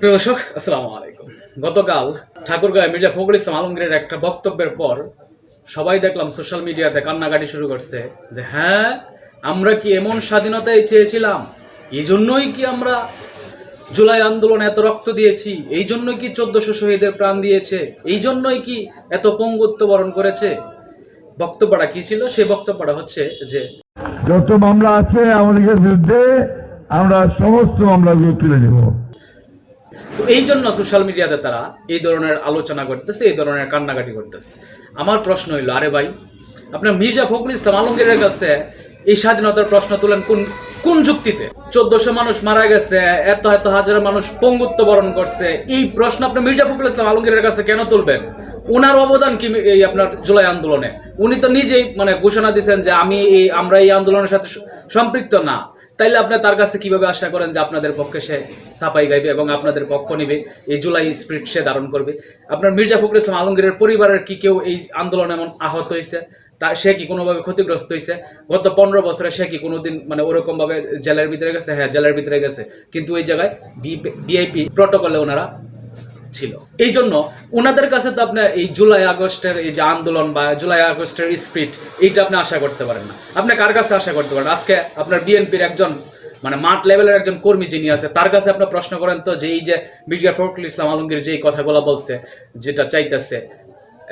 প্রিয় দর্শক, আসসালামু আলাইকুম। গতকাল ঠাকুরগাঁয় মির্জা ফখরুল ইসলাম আলমগীরের একটা বক্তব্যের পর সবাই দেখলাম সোশ্যাল মিডিয়াতে কান্নাকাটি শুরু করছে যে হ্যাঁ আমরা কি এমন স্বাধীনতাই চেয়েছিলাম? এই জন্যই কি আমরা জুলাই আন্দোলনে এত রক্ত দিয়েছি? এই জন্যই কি চোদ্দশো শহীদের প্রাণ দিয়েছে? এই জন্যই কি এত পঙ্গুত্ব বরণ করেছে? বক্তব্যটা কি ছিল? সেই বক্তব্যটা হচ্ছে যে, যত মামলা আছে আমাদের বিরুদ্ধে আমরা সমস্ত মামলাগুলো তুলে নেব। তো এই জন্য সোশ্যাল মিডিয়াতে তারা এই ধরনের আলোচনা করতেছে, এই ধরনের কান্নাকাটি করতেছে। আমার প্রশ্ন হইল, আরে ভাই, আপনার মির্জা ফখরুল ইসলাম আলমগীরের কাছে এই স্বাধীনতার প্রশ্ন তুলেন কোন কোন যুক্তিতে? চোদ্দশো মানুষ মারা গেছে, এত এত হাজার মানুষ পঙ্গুত্ব বরণ করছে। এই প্রশ্ন আপনি মির্জা ফখরুল ইসলাম আলমগীরের কাছে কেন তুলবেন? ওনার অবদান কি এই আপনার জুলাই আন্দোলনে? উনি তো নিজেই মানে ঘোষণা দিয়েছেন যে আমি এই, আমরা এই আন্দোলনের সাথে সম্পৃক্ত না। তাইলে আপনি তার কাছে কীভাবে আশা করেন যে আপনাদের পক্ষে সে সাপাই গাইবে এবং আপনাদের পক্ষ নেবে? এই জুলাই স্পিরিট সে ধারণ করবে। আপনার মির্জা ফখরুল ইসলাম আলমগীরের পরিবারের কি কেউ এই আন্দোলন এমন আহত হয়েছে তা সে কি কোনোভাবে ক্ষতিগ্রস্ত হয়েছে গত পনেরো বছরে সে কি কোনোদিন মানে ওরকমভাবে জেলের ভিতরে গেছে? হ্যাঁ জেলের ভিতরে গেছে। কিন্তু ওই জায়গায় বিআইপি প্রটোকলে ওনারা ছিল। এই জন্য ওনাদের কাছে তো আপনি এই জুলাই আগস্টের এই যে আন্দোলন বা জুলাই আগস্টের স্পিরিট এইটা আপনি আশা করতে পারেন না। আপনি কার কাছে আশা করতে পারেন? আজকে আপনার বিএনপির একজন মানে মাঠ লেভেলের একজন কর্মী যিনি আছে, তার কাছে আপনি প্রশ্ন করেন তো যে এই যে মির্জা ফখরুল ইসলাম আলমগীর যে এই কথাগুলো বলছে, যেটা চাইতেছে,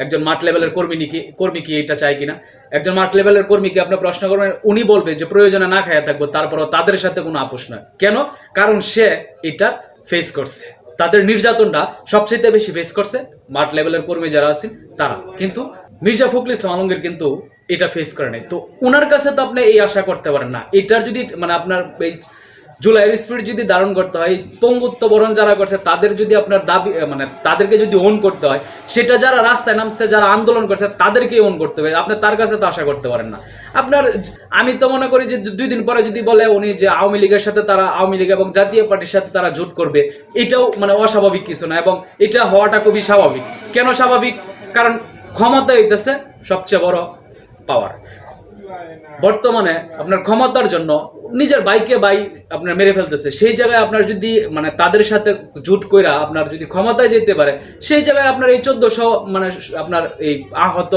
একজন মাঠ লেভেলের কর্মী কি কর্মী কি এটা চায় কিনা? একজন মাঠ লেভেলের কর্মীকে আপনি প্রশ্ন করবেন উনি বলবে যে প্রয়োজনে না খাইয়া থাকব, তারপরও তাদের সাথে কোনো আপোষ নয়। কেন? কারণ সে এটা ফেস করছে। তাদের নির্যাতনটা সবচেয়ে বেশি ফেস করছে, মাঠ লেভেলের কর্মী যারা আছেন, তারা। কিন্তু মির্জা ফখরুল ইসলাম আলমগীর কিন্তু এটা ফেস করে নাই। তো ওনার কাছে তো আপনি এই আশা করতে পারেন না। এটার যদি মানে আপনার এই জুলাইয়ের স্পিড যদি ধারণ করতে হয় পঙ্গুত্ব বরণ যারা করছে, তাদের যদি আপনার দাবি মানে তাদেরকে যদি ওন করতে হয়, সেটা যারা রাস্তায় নামছে, যারা আন্দোলন করছে, তাদেরকেই ওন করতে হবে। আপনি তার কাছে তো আশা করতে পারেন না। আপনার, আমি তো মনে করি যে দুই দিন পরে যদি বলে উনি যে আওয়ামী লীগের সাথে তারা, আওয়ামী লীগ এবং জাতীয় পার্টির সাথে তারা জোট করবে, এটাও মানে অস্বাভাবিক কিছু না এবং এটা হওয়াটা খুবই স্বাভাবিক। কেন স্বাভাবিক? কারণ ক্ষমতা হইতেছে সবচেয়ে বড় পাওয়ার বর্তমানে আপনার ক্ষমতার জন্য নিজের বাইকে বাই আপনার মেরে ফেলতেছে। সেই জায়গায় আপনার যদি মানে তাদের সাথে জুট কইরা আপনার যদি ক্ষমতায় যেতে পারে, সেই জায়গায় আপনার এই চোদ্দশো মানে আপনার এই আহত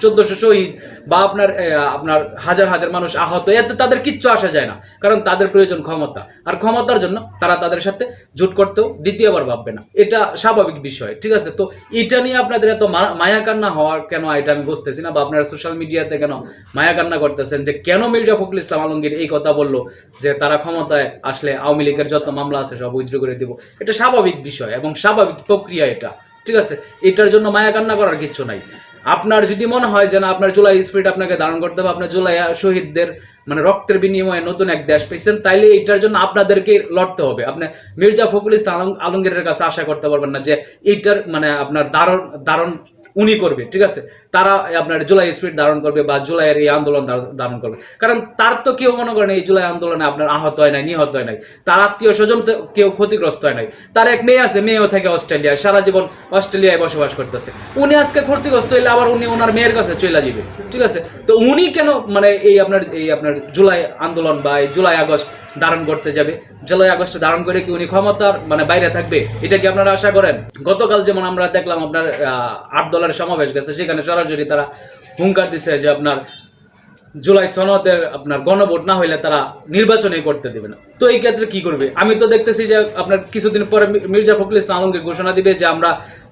চোদ্দশো শহীদ বা আপনার আপনার হাজার হাজার মানুষ আহত, এতে তাদের কিচ্ছু আসা যায় না। কারণ তাদের প্রয়োজন ক্ষমতা। আর ক্ষমতার জন্য তারা তাদের সাথে জুট করতেও দ্বিতীয়বার ভাববে না। এটা স্বাভাবিক বিষয়, ঠিক আছে? তো এটা নিয়ে আপনাদের এত মা- মায়া হওয়ার কেন, এটা আমি বুঝতেছি না, বা আপনারা সোশ্যাল মিডিয়াতে কেন মায়া কান্না করতেছেন? যে কেন মির্জা ফখরুল ইসলাম আলমগীর এই কথা বলল, যে তারা ক্ষমতায় আসলে আওয়ামী লীগের যত মামলা আছে সব উইথড্র করে দিব? এটা স্বাভাবিক বিষয় এবং স্বাভাবিক প্রক্রিয়া এটা, ঠিক আছে? এটার জন্য মায়া কান্না করার কিছু নাই। আপনার যদি মনে হয় যে না, আপনার জুলাই স্পিরিট আপনাকে ধারণ করতে হবে, আপনার জুলাই শহীদদের মানে রক্তের বিনিময়ে নতুন এক দেশ পেয়েছেন, তাইলে এটার জন্য আপনাদেরকে লড়তে হবে। আপনি মির্জা ফখরুল ইসলাম আলম- আলমগীরের কাছে আশা করতে পারবেন না যে এইটার মানে আপনার দারণ দারণ উনি করবে, ঠিক আছে? তারা আপনার জুলাই স্পিরিট ধারণ করবে বা জুলাইয়ের এই আন্দোলন ধারণ করবে। কারণ তার তো কেউ মনে করেন এই জুলাই আন্দোলনে আপনার আহত হয় নাই, নিহত হয় নাই। তার আত্মীয় স্বজন কেউ ক্ষতিগ্রস্ত হয় নাই। তার এক মেয়ে আছে, মেয়েও থাকে অস্ট্রেলিয়ায়, সারা জীবন অস্ট্রেলিয়ায় বসবাস করতেছে। উনি আজকে ক্ষতিগ্রস্ত হইলে আবার উনি ওনার মেয়ের কাছে চলে যাবে ঠিক আছে? তো উনি কেন মানে এই আপনার এই আপনার জুলাই আন্দোলন বা এই জুলাই আগস্ট ধারণ করতে যাবে? জুলাই আগস্ট ধারণ করে কি উনি ক্ষমতার মানে বাইরে থাকবে? এটা কি আপনারা আশা করেন? গতকাল যেমন আমরা দেখলাম আপনার আট দলের সমাবেশ গেছে, সেখানে সরাসরি তারা হুঙ্কার দিছে যে আপনার জুলাই সনদের আপনার গণভোট না হইলে তারা নির্বাচনই করতে দেবে না। তো এই ক্ষেত্রে কি করবে? আমি তো দেখতেছি যে আপনার কিছুদিন পরে মির্জা ফখরুল ইসলাম আলমগীর ঘোষণা দিবে যে আমরা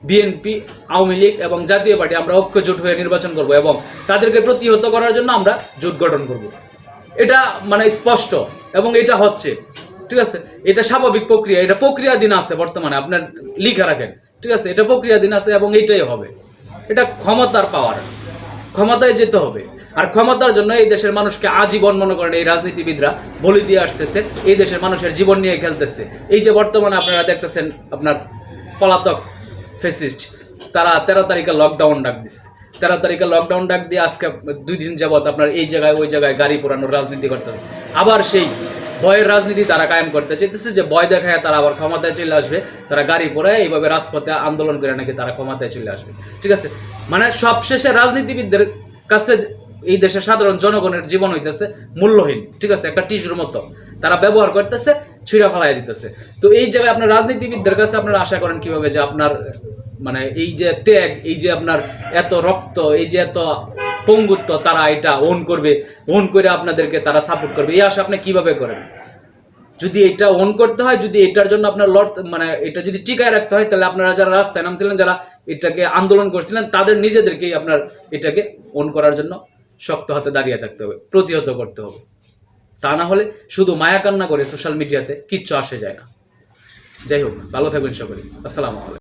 বিএনপি, আওয়ামী লীগ এবং জাতীয় পার্টি আমরা ঐক্য জোট হয়ে নির্বাচন করব এবং তাদেরকে প্রতিহত করার জন্য আমরা জোট গঠন করব। এটা মানে স্পষ্ট এবং এটা হচ্ছে, ঠিক আছে? এটা স্বাভাবিক প্রক্রিয়া, এটা প্রক্রিয়াধীন আছে বর্তমানে, আপনার লিখা রাখেন, ঠিক আছে? এটা প্রক্রিয়াধীন আছে এবং এইটাই হবে। এটা ক্ষমতার পাওয়ার ক্ষমতায় যেতে হবে। আর ক্ষমতার জন্য এই দেশের মানুষকে আজীবন মনে করেন এই রাজনীতিবিদরা বলি দিয়ে আসতেছে, এই দেশের মানুষের জীবন নিয়ে খেলতেছে। এই যে বর্তমানে আপনারা দেখতেছেন আপনার পলাতক ফেসিস্ট তারা তেরো তারিখে লকডাউন ডাক দিচ্ছে তেরো তারিখে লকডাউন ডাক দিয়ে আজকে দুই দিন যাবত আপনার এই জায়গায়, ওই জায়গায় গাড়ি পোড়ানোর রাজনীতি করতেছে। আবার সেই ভয়ের রাজনীতি তারা কায়েম করতে চাইতেছে যে ভয় দেখায় তারা আবার ক্ষমতায় চলে আসবে। তারা গাড়ি পরে এইভাবে রাজপথে আন্দোলন করে নাকি তারা ক্ষমতায় চলে আসবে। ঠিক আছে? মানে সবশেষে রাজনীতিবিদদের কাছে এই দেশের সাধারণ জনগণের জীবন হইতেছে মূল্যহীন। ঠিক আছে? একটা টিস্যুর মতো। তারা ব্যবহার করতেছে, ছুঁড়া ফালাই দিতেছে। তো এই জায়গায় আপনার রাজনীতিবিদদের কাছে আপনারা আশা করেন কীভাবে যে আপনার মানে এই যে ত্যাগ, এই যে আপনার এত রক্ত, এই যে এত পঙ্গুত্ব তারা এটা ওন করবে ওন করে আপনাদেরকে তারা সাপোর্ট করবে। এই আশা আপনি কীভাবে করেন? যদি এটা অন করতে হয়, যদি এটার জন্য আপনার লড় মানে এটা যদি টিকায় রাখতে হয়, তাহলে আপনারা যারা রাস্তায় নামছিলেন, যারা এটাকে আন্দোলন করছিলেন, তাদের নিজেদেরকেই আপনার এটাকে অন করার জন্য শক্ত হাতে দাঁড়িয়ে থাকতে হবে, প্রতিহত করতে হবে। তা না হলে শুধু মায়া কান্না করে সোশ্যাল মিডিয়াতে কিচ্ছু আসে যায় না। যাই হোক, ভালো থাকবেন সকলে। আসসালামু আলাইকুম।